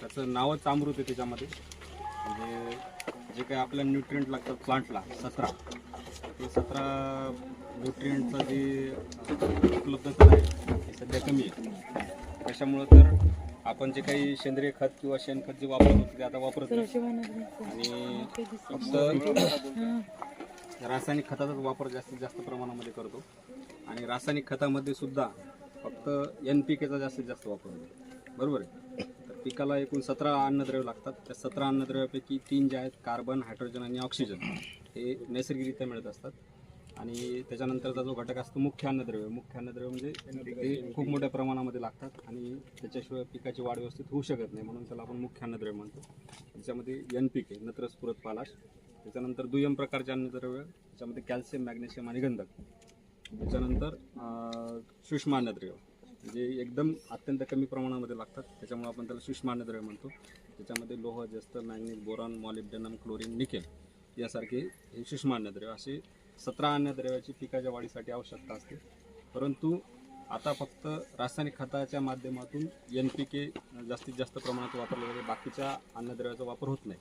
त्याचं नावच अमृत आहे त्याच्यामध्ये. म्हणजे जे काही आपल्या न्यूट्रिएंट लागतात प्लांटला सतरा. ते सतरा न्यूट्रिएंटचं जे उपलब्धता आहे ती सध्या कमी आहे. त्याच्यामुळं तर आपण जे काही सेंद्रिय खत किंवा शेणखत जे वापरत होतो ते आता वापरत नाही. आणि फक्त रासायनिक खताचाच वापर जास्तीत जास्त प्रमाणामध्ये करतो. आणि रासायनिक खतामध्ये सुद्धा फक्त एन पी केचा जास्तीत जास्त वापर होतो. बरोबर आहे. तर पिकाला एकूण सतरा अन्नद्रव्य लागतात. त्या सतरा अन्नद्रव्यापैकी तीन जे आहेत कार्बन हायड्रोजन आणि ऑक्सिजन हे नैसर्गिकरित्या मिळत असतात. आणि त्याच्यानंतरचा जो घटक असतो मुख्य अन्नद्रव्य. मुख्य अन्नद्रव्य म्हणजे ते खूप मोठ्या प्रमाणामध्ये लागतात आणि त्याच्याशिवाय पिकाची वाढ व्यवस्थित होऊ शकत नाही म्हणून त्याला आपण मुख्य अन्नद्रव्य म्हणतो. त्याच्यामध्ये एन पी के नत्रस्फुरत पालाश. त्याच्यानंतर दुय्यम प्रकारचे अन्नद्रव्य त्याच्यामध्ये कॅल्शियम मॅग्नेशियम आणि गंधक. त्याच्यानंतर सूक्ष्म अन्नद्रव्य. जे एकदम अत्यंत कमी प्रमाणामध्ये लागतात त्याच्यामुळे आपण त्याला सूक्ष्म अन्नद्रव्य म्हणतो. त्याच्यामध्ये लोह जस्त manganese boron molybdenum chlorine nickel यासारखे हे सूक्ष्म अन्नद्रव्य असे सतरा अन्नद्रव्याची पिकाच्या वाढीसाठी आवश्यकता असते. परंतु आता फक्त रासायनिक खताच्या माध्यमातून एन पी के जास्तीत जास्त प्रमाणात वापरले जाते बाकीच्या अन्नद्रव्याचा वापर होत नाही.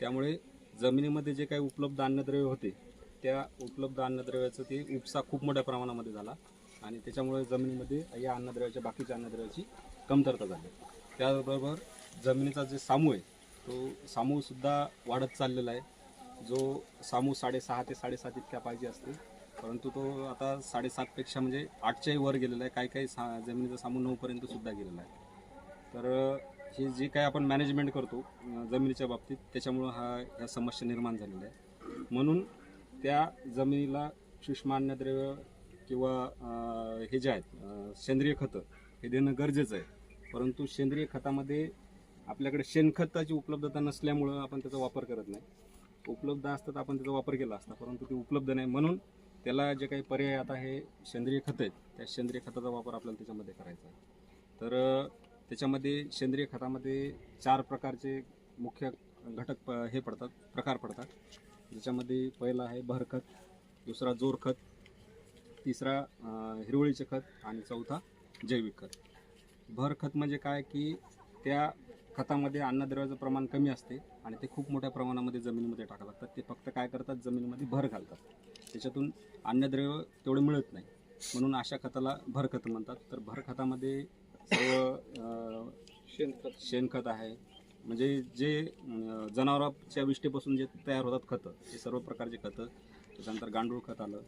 त्यामुळे जमिनीमध्ये जे काही उपलब्ध अन्नद्रव्य होते त्या उपलब्ध अन्नद्रव्याचं ते उपसा खूप मोठ्या प्रमाणामध्ये झाला. आणि त्याच्यामुळे जमिनीमध्ये या अन्नद्रव्याच्या बाकीच्या अन्नद्रव्याची कमतरता झाली. त्याचबरोबर जमिनीचा जे सामू आहे तो सामूसुद्धा वाढत चाललेला आहे. जो सामू साडेसहा ते साडेसात इतक्या पाहिजे असते परंतु तो आता साडेसातपेक्षा म्हणजे आठच्याही वर गेलेला आहे. काही काही सा जमिनीचा सामू नऊपर्यंत सुद्धा गेलेला आहे. तर हे जे काही आपण मॅनेजमेंट करतो जमिनीच्या बाबतीत त्याच्यामुळं हा ह्या समस्या निर्माण झालेल्या आहे म्हणून त्या जमिनीला सूक्ष्म अन्नद्रव्य किंवा हे जे आहेत सेंद्रिय खतं हे देणं गरजेचं आहे. परंतु सेंद्रिय खतामध्ये आपल्याकडे शेणखताची उपलब्धता नसल्यामुळं आपण त्याचा वापर करत नाही. उपलब्ध असतात आपण त्याचा वापर केला असता परंतु ते उपलब्ध नाही. म्हणून त्याला जे काही पर्याय आता हे सेंद्रिय खतं आहेत त्या सेंद्रिय खताचा वापर आपल्याला त्याच्यामध्ये करायचा आहे. तर त्याच्यामध्ये सेंद्रिय खतामध्ये चार प्रकारचे मुख्य घटक प- हे पडतात प्रकार पडतात. ज्याच्यामध्ये पहिला आहे भरखत दुसरा जोरखत तिसरा हिरवळीचे खत आणि चौथा जैविक खत. भर खत म्हणजे काय की त्या खतामध्ये अन्नद्रव्याचं प्रमाण कमी असते आणि ते खूप मोठ्या प्रमाणामध्ये जमिनीमध्ये टाकावं लागतात. ते फक्त काय करतात? जमिनीमध्ये भर घालतात. त्याच्यातून अन्नद्रव्य तेवढं मिळत नाही. म्हणून अशा खताला भर खत म्हणतात. तर भर खतामध्ये सर्व शेणखत शेणखत आहे. म्हणजे जे जनावरांच्या विष्ठेपासून जे तयार होतात खतं हे सर्व प्रकारचे खतं. त्याच्यानंतर गांडूळ खत आलं.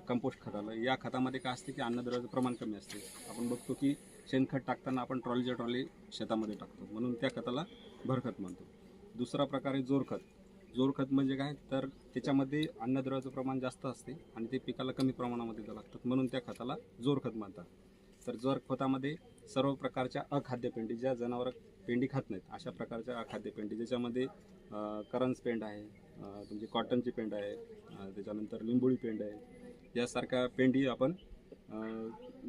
कंपोस्ट खत आलं या खतामध्ये काय असते की अन्नद्रव्याचं प्रमाण कमी असते. आपण बघतो की शेणखत टाकताना आपण ट्रॉलीच्या ट्रॉली शेतामध्ये टाकतो. म्हणून त्या खताला भरखत म्हणतो. दुसरा प्रकार आहे जोरखत. जोरखत म्हणजे काय? तर त्याच्यामध्ये अन्नद्रव्याचं प्रमाण जास्त असते आणि ते पिकाला कमी प्रमाणामध्ये द्यावं लागतात. म्हणून त्या खताला जोरखत म्हणतात. तर जोर खतामध्ये सर्व प्रकारच्या अखाद्य पेंडी ज्या जनावर पेंडी खात नाहीत अशा प्रकारच्या अखाद्य पेंडी ज्याच्यामध्ये अं, करंज पेंड आहे तुमची म्हणजे कॉटनची पेंड आहे त्याच्यानंतर लिंबोळी पेंड आहे यासारख्या पेंडी आपण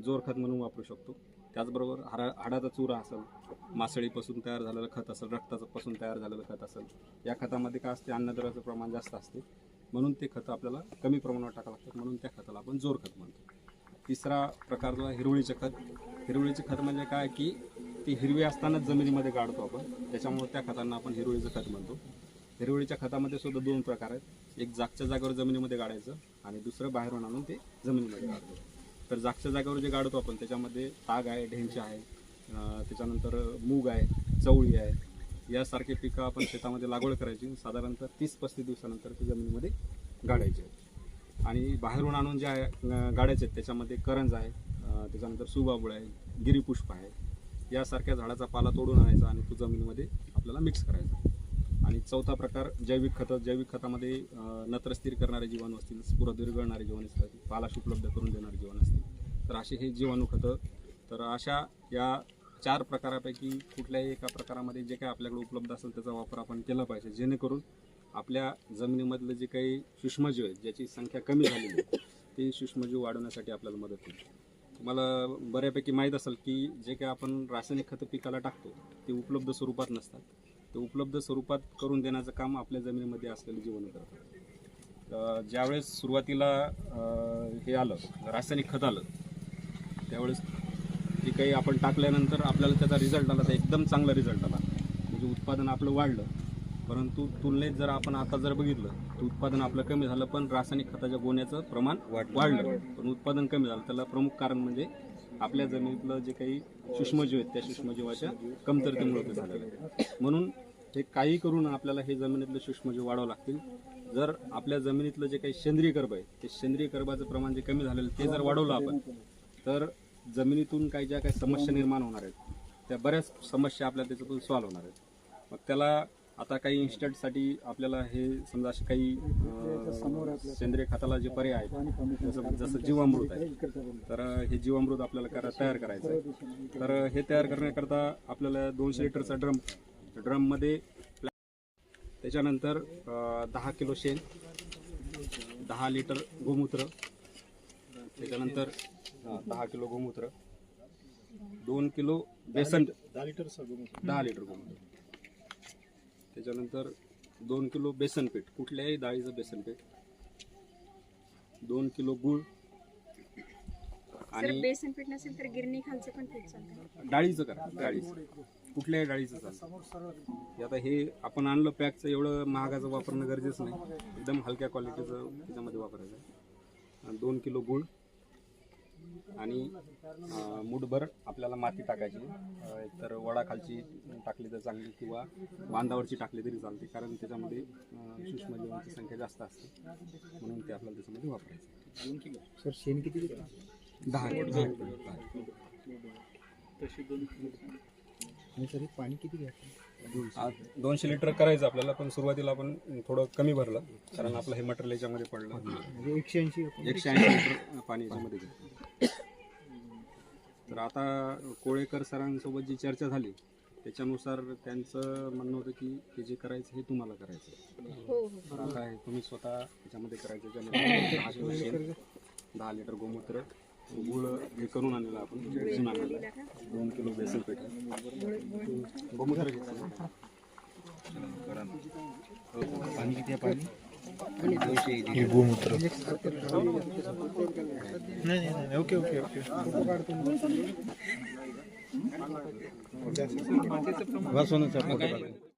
जोर खत म्हणून वापरू शकतो. त्याचबरोबर हाडा हाडाचा चुरा असेल मासळीपासून तयार झालेलं खत असेल रक्ताचं पासून तयार झालेलं खत असेल या खतामध्ये काय असते? अन्नद्रव्याचं प्रमाण जास्त असते. म्हणून ते खतं आपल्याला कमी प्रमाणात टाकावं लागतात. म्हणून त्या खताला आपण जोर खत म्हणतो. तिसरा प्रकार जो आहे खत. हिरवळीचे खत म्हणजे काय? की ती हिरवी असतानाच जमिनीमध्ये गाडतो आपण. त्याच्यामुळे त्या खतांना आपण हिरवळीचं खत म्हणतो. हिरवळीच्या खतामध्ये सुद्धा दोन प्रकार आहेत. एक जागच्या जागेवर जमिनीमध्ये गाडायचं आणि दुसरं बाहेरून आणून ते जमिनीमध्ये गाडतो. तर जागच्या जागेवर जे गाडतो आपण त्याच्यामध्ये ताग आहे ढेंचे आहे त्याच्यानंतर मूग आहे चवळी आहे. यासारखे पिकं आपण शेतामध्ये लागवड करायची. साधारणतः तीस पस्तीस दिवसानंतर ती जमिनीमध्ये गाडायची. आहेत आणि बाहेरून आणून जे आहे गाड्याचे आहेत त्याच्यामध्ये करंज आहे त्याच्यानंतर सुबाबुळ आहे गिरीपुष्प आहे. यासारख्या झाडाचा पाला तोडून आणायचा आणि तो जमिनीमध्ये आपल्याला मिक्स करायचा. आणि चौथा प्रकार जैविक खतं. जैविक खतामध्ये नत्रस्थिर करणारे जीवाणू असतील स्फुरद विरघळणारे जीवाणू असतील पालाश उपलब्ध करून देणारे जीवाणू असतील. तर असे हे जीवाणू खतं. तर अशा या चार प्रकारापैकी कुठल्याही एका प्रकारामध्ये जे काही आपल्याकडे उपलब्ध असेल त्याचा वापर आपण केला पाहिजे. जेणेकरून आपल्या जमिनीमधलं जे काही सूक्ष्मजीव आहेत ज्याची संख्या कमी झालेली आहे ते सूक्ष्मजीव वाढवण्यासाठी आपल्याला मदत होईल. तुम्हाला बऱ्यापैकी माहीत असेल की जे काही आपण रासायनिक खतं पिकाला टाकतो ते उपलब्ध स्वरूपात नसतात. ते उपलब्ध स्वरूपात करून देण्याचं काम आपल्या जमिनीमध्ये असलेले जीवन करतात. तर ज्यावेळेस सुरुवातीला हे आलं रासायनिक खत आलं त्यावेळेस जे काही आपण टाकल्यानंतर आपल्याला त्याचा रिझल्ट आला तर एकदम चांगला रिझल्ट आला. म्हणजे उत्पादन आपलं वाढलं परंतु तुलनेत जर आपण आता जर बघितलं तर उत्पादन आपलं कमी झालं पण रासायनिक खताच्या गोण्याचं प्रमाण वाढलं. पण उत्पादन कमी झालं त्याला प्रमुख कारण म्हणजे आपल्या जमिनीतलं जे काही सूक्ष्मजीव आहेत त्या सूक्ष्मजीवाच्या कमतरतेमुळे ते झालेलं आहे. म्हणून हे काही करून आपल्याला हे जमिनीतलं सूक्ष्मजीव वाढावं लागतील. जर आपल्या जमिनीतलं जे काही सेंद्रिय कर्ब आहे ते सेंद्रिय कर्बाचं प्रमाण जे कमी झालेलं ते जर वाढवलं आपण तर जमिनीतून काही ज्या काही समस्या निर्माण होणार आहेत त्या बऱ्याच समस्या आपल्या त्याच्यातून सॉल्व्ह होणार आहेत. मग त्याला आता काही इन्स्टंटसाठी आपल्याला हे समजा असे काही अं, सेंद्रिय खताला जे पर्याय आहेत जसं जसं जीवामृत आहे तर हे जीवामृत आपल्याला करा तयार करायचं आहे. तर हे तयार करण्याकरता आपल्याला दोनशे लिटरचा ड्रम ड्रममध्ये त्याच्यानंतर अं, दहा किलो शेण दहा लिटर गोमूत्र त्याच्यानंतर अं, दहा किलो गोमूत्र दोन किलो बेसन दहा लिटर दहा लिटर गोमूत्र. त्याच्यानंतर दोन किलो बेसन पीठ कुठल्याही डाळीचं बेसन पीठ. दोन किलो गूळ. आणि बेसन पीठ नसेल तर गिरणी खालचं पण पीठ चालतं. डाळीचं करा डाळीचं. कुठल्याही डाळीचं चालतं. हे आता हे आपण आणलं पॅकचं एवढं महागाचं वापरणं गरजेचं नाही. एकदम हलक्या क्वालिटीचं त्याच्यामध्ये वापरायचं. आणि दोन किलो गूळ. आणि मूठभर आपल्याला माती टाकायची. एकतर वडाखालची टाकली तर चांगली किंवा बांधावरची टाकली तरी चालते कारण त्याच्यामध्ये सूक्ष्मजीवांची संख्या जास्त असते. म्हणून ते आपल्याला त्याच्यामध्ये वापरायचं. सर शेण किती दहा. किलो दहा. दहा किलो. आणि सर पाणी किती घ्यायचं? आज दोनशे लिटर करायचं आपल्याला पण सुरुवातीला आपण थोडं कमी भरलं कारण आपलं हे मटेरियल याच्यामध्ये पडलं. म्हणजे एकशे ऐंशी एकशे ऐंशी लिटर पाणी याच्यामध्ये घेतलं. तर आता कोळेकर सरांसोबत जी चर्चा झाली त्याच्यानुसार त्यांचं म्हणणं होतं की हे जे करायचं हे तुम्हाला करायचं हो हो. आता तुम्ही स्वतः त्याच्यामध्ये करायचं दहा लिटर गोमूत्र गुळ हे करून आणलेलं आपण भिजून आणलेलं आहे. दोन किलो बेसन पीठ. गोमूत्र घेतलं पाणी किती आहे पाणी? गोमूत्र नाही नाही ओके ओके ओके. बस होणार